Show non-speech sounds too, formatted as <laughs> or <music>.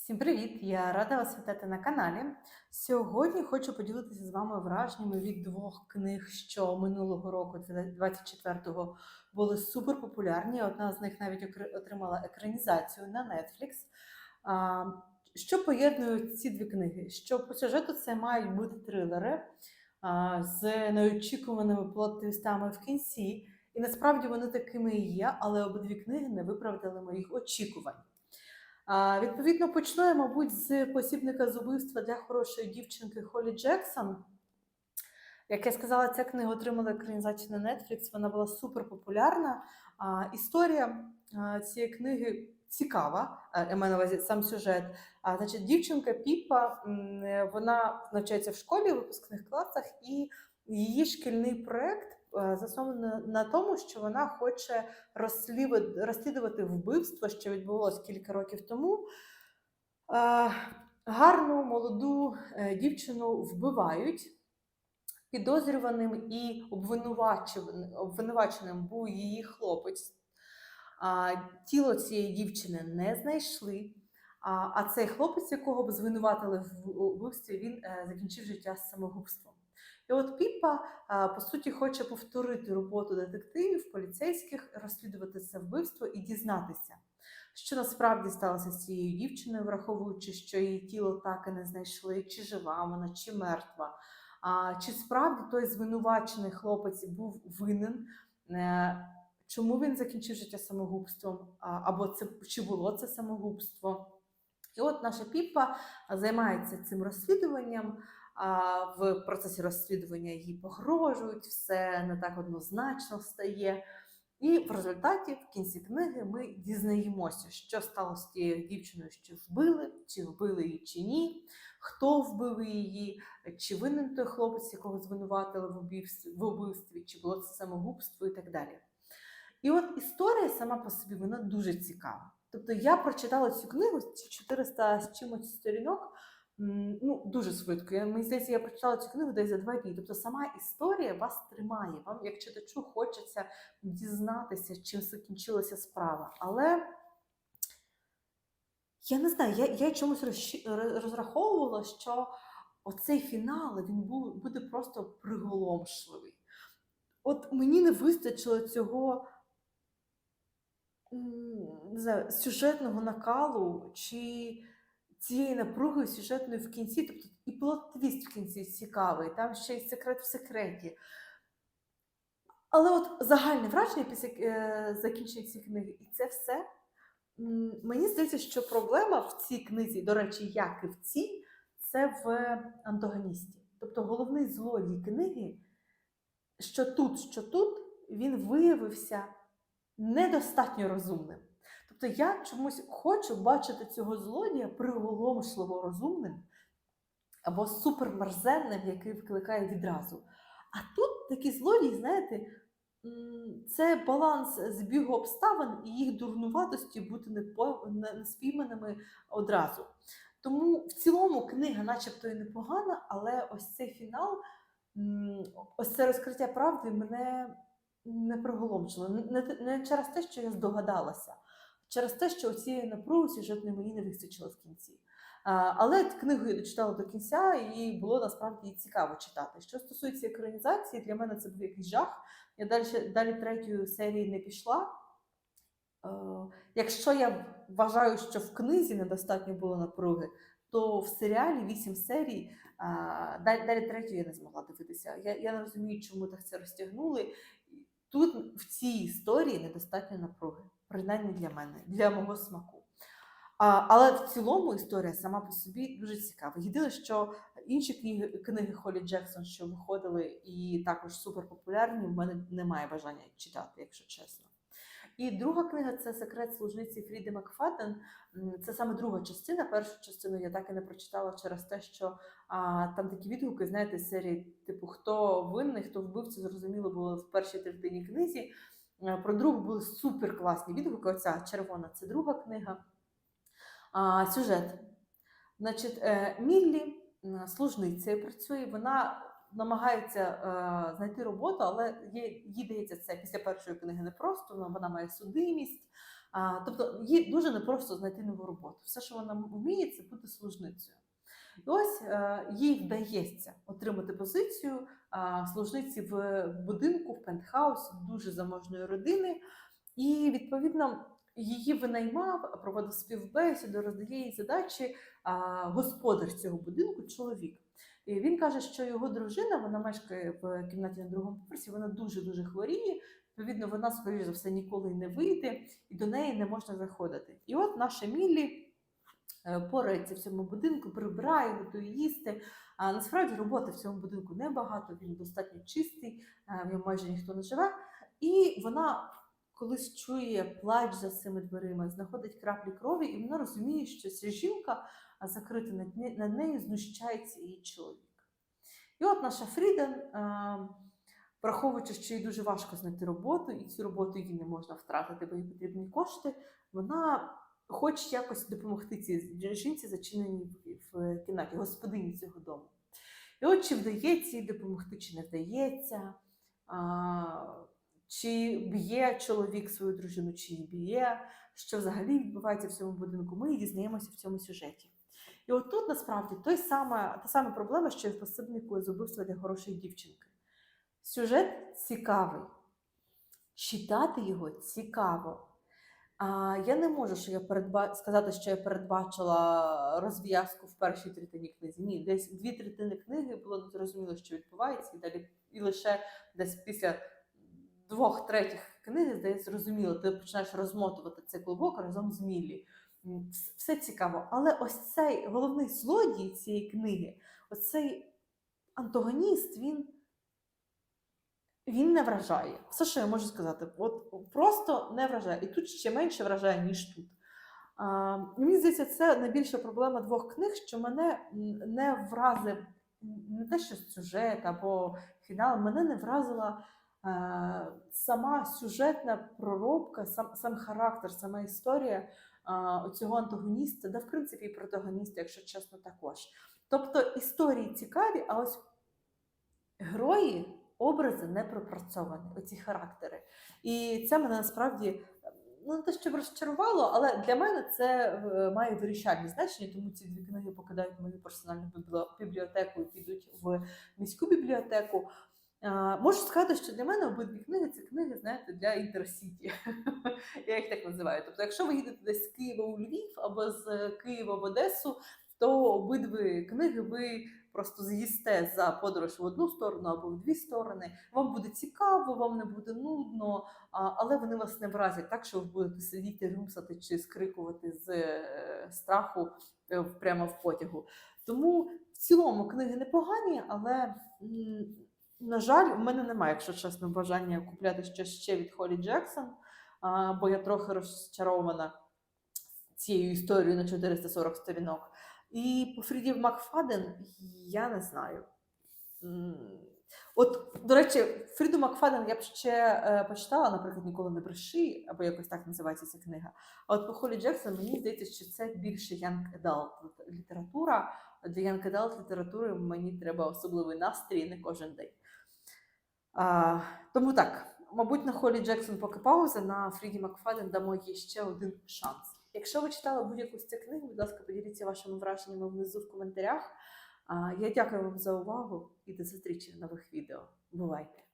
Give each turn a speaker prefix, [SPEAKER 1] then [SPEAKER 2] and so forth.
[SPEAKER 1] Всім привіт! Я рада вас вітати на каналі. Сьогодні хочу поділитися з вами враженнями від двох книг, що минулого року, 24-го, були супер популярні. Одна з них навіть отримала екранізацію на Netflix. Що поєднують ці дві книги? Що по сюжету це мають бути трилери з неочікуваними плот-твістами в кінці. І насправді вони такими і є, але обидві книги не виправдали моїх очікувань. Відповідно, почну я, мабуть, з посібника з убивства для хорошої дівчинки Холі Джексон. Як я сказала, ця книга отримала екранізацію на Netflix, вона була супер популярна. Історія цієї книги цікава, я маю на увазі сам сюжет. А, значить, дівчинка Піпа, вона навчається в школі в випускних класах, і її шкільний проєкт е, заснований на, тому, що вона хоче розслідувати, вбивство, що відбулося кілька років тому. Е, гарну молоду е, дівчину вбивають. Підозрюваним і обвинуваченим, був її хлопець. Тіло цієї дівчини не знайшли. А, а цей хлопець, якого б звинуватили в вбивстві, він закінчив життя самогубством. І от Піпа, по суті, хоче повторити роботу детективів, поліцейських, розслідувати це вбивство і дізнатися, що насправді сталося з цією дівчиною, враховуючи, що її тіло так і не знайшли, чи жива вона, чи мертва. А, чи справді той звинувачений хлопець був винен? Е, Чому він закінчив життя самогубством? Або це чи було це самогубство? І от наша Піпа займається цим розслідуванням. В процесі розслідування їй погрожують, все не так однозначно стає. І в результаті, в кінці книги, ми дізнаємося, що сталося з тією дівчиною, що вбили, чи вбили її, чи ні, хто вбив її, чи винен той хлопець, якого звинуватили в убивстві, в убивстві, чи було це самогубство і так далі. І от історія сама по собі вона дуже цікава. Тобто я прочитала цю книгу, ці 400 з чимось сторінок, ну дуже швидко. Я, мені здається, я прочитала цю книгу десь за два дні. Тобто сама історія вас тримає. Вам, як читачу, хочеться дізнатися, чим закінчилася справа. Але я не знаю, я, я чомусь розраховувала, що оцей фінал він буде просто приголомшливий. От мені не вистачило цього не знаю, сюжетного накалу чи цієї напруги сюжетної в кінці, тобто і плот-твіст в кінці цікавий, там ще й секрет в секреті. Але от загальне враження після е, закінчення цієї книги, і це все. Мені здається, що проблема в цій книзі, до речі, як і в цій, це в антагоністі. Тобто головний злодій книги, що тут, що тут, він виявився недостатньо розумним. Тобто я чомусь хочу бачити цього злодія приголомшливо розумним або супермерзенним, який викликає відразу. А тут такий злодій, знаєте, це баланс збігу обставин і їх дурнуватості бути не, по- не, не спійманими одразу. Тому в цілому книга, начебто, і непогана, але ось цей фінал, ось це розкриття правди мене не приголомшило. Не через те, що я здогадалася, через те, що цієї напруги сюжетної мені не вистачило в кінці. Але книгу я дочитала до кінця, і було насправді цікаво читати. Що стосується екранізації, для мене це був якийсь жах. Я далі, далі третьої серії не пішла. Е, якщо я вважаю, що в книзі недостатньо було напруги, то в серіалі 8 серій, далі, далі третю я не змогла дивитися. Я, я не розумію, чому так це розтягнули. Тут в цій історії недостатньо напруги, принаймні для мене, для мого смаку. А, але в цілому історія сама по собі дуже цікава. Єдине, що інші книги, книги Холі Джексон, що виходили і також суперпопулярні, в мене немає бажання читати, якщо чесно. І друга книга це секрет служниці Фріди Макфаден. Це саме друга частина. Першу частину я так і не прочитала через те, що а, там такі відгуки, знаєте, серії, типу, хто винний, хто вбивця, зрозуміло було в першій третині книзі. Е, Про другу були супер класні відгуки. Оця червона це друга книга. А, сюжет. Значить, е, Міллі служницею працює, вона намагається е, знайти роботу, але їй, їй дається це після першої книги непросто, вона, вона має судимість, А, тобто їй дуже непросто знайти нову роботу. Все, що вона вміє, це бути служницею. І ось е, їй вдається отримати позицію а, служниці в будинку, в пентхаусі дуже заможної родини. І відповідно її винаймав, проводив співбесіду, роздає їй задачі а, господар цього будинку, чоловік. І він каже, що його дружина, вона мешкає в кімнаті на другому поверсі, вона дуже дуже хворіє. Відповідно, вона, скоріш за все, ніколи не вийде, і до неї не можна заходити. І от наша Міллі е, порається в цьому будинку, прибирає, готує їсти. А насправді роботи в цьому будинку небагато, він достатньо чистий, е, в ньому майже ніхто не живе. І вона колись чує плач за цими дверима, знаходить краплі крові, і вона розуміє, що ця жінка а, закрита над не- над нею, знущається її чоловік. І от наша Фріден, е, враховуючи, що їй дуже важко знайти роботу, і цю роботу їй не можна втратити, бо їй потрібні кошти, вона хоче якось допомогти цій жінці, зачиненій в- кімнаті, господині цього дому. І от чи вдається їй допомогти, чи не вдається, чи б'є чоловік свою дружину, чи не б'є, що взагалі відбувається в цьому будинку, ми дізнаємося в цьому сюжеті. І от тут насправді той саме, та сама проблема, що і в посибнику з убивства для хорошої дівчинки. Сюжет цікавий. Читати його цікаво. А, я не можу що я передба... сказати, що я передбачила розв'язку в першій третині книзі. Ні, десь дві третини книги було незрозуміло, що відбувається, і далі і лише десь після двох третіх книги, здається, зрозуміло, ти починаєш розмотувати цей клубок разом з Міллі. Все цікаво. Але ось цей головний злодій цієї книги, оцей антагоніст, він він не вражає. Все, що я можу сказати, от просто не вражає. І тут ще менше вражає, ніж тут. А, мені здається, це найбільша проблема двох книг, що мене не вразив не те, що сюжет або фінал, мене не вразила сама сюжетна проробка, сам, сам характер, сама історія цього антагоніста, да, в принципі, і протагоніста, якщо чесно, також. Тобто історії цікаві, а ось герої образи не пропрацьовані, оці характери. І це мене насправді ну, не те, що розчарувало, але для мене це е, має вирішальне значення, тому ці дві книги покидають мою персональну бібліотеку і підуть в міську бібліотеку. Можу сказати, що для мене обидві книги це книги, знаєте, для інтерсіті. <laughs> Я їх так називаю. Тобто, якщо ви їдете десь з Києва у Львів або з Києва в Одесу, то обидві книги ви просто з'їсте за подорож в одну сторону або в дві сторони. Вам буде цікаво, вам не буде нудно, але вони вас не вразять так, що ви будете сидіти, рюмсати чи скрикувати з е, страху е, прямо в потягу. Тому в цілому книги непогані, але. На жаль, у мене немає, якщо чесно, бажання купляти щось ще від Холі Джексон, бо я трохи розчарована цією історією на 440 сторінок. І по Фріді Макфаден я не знаю. От, до речі, Фріду Макфаден я б ще е, почитала, наприклад, ніколи не бреши, або якось так називається ця книга. А от по Холі Джексон мені здається, що це більше adult література. Для adult літератури мені треба особливий настрій не кожен день. А, тому так, мабуть, на Холі Джексон поки пауза, на Фріді Макфаден дамо їй ще один шанс. Якщо ви читали будь-яку з цих книг, будь ласка, поділіться вашими враженнями внизу в коментарях. А, Я дякую вам за увагу і до зустрічі в нових відео. Бувайте!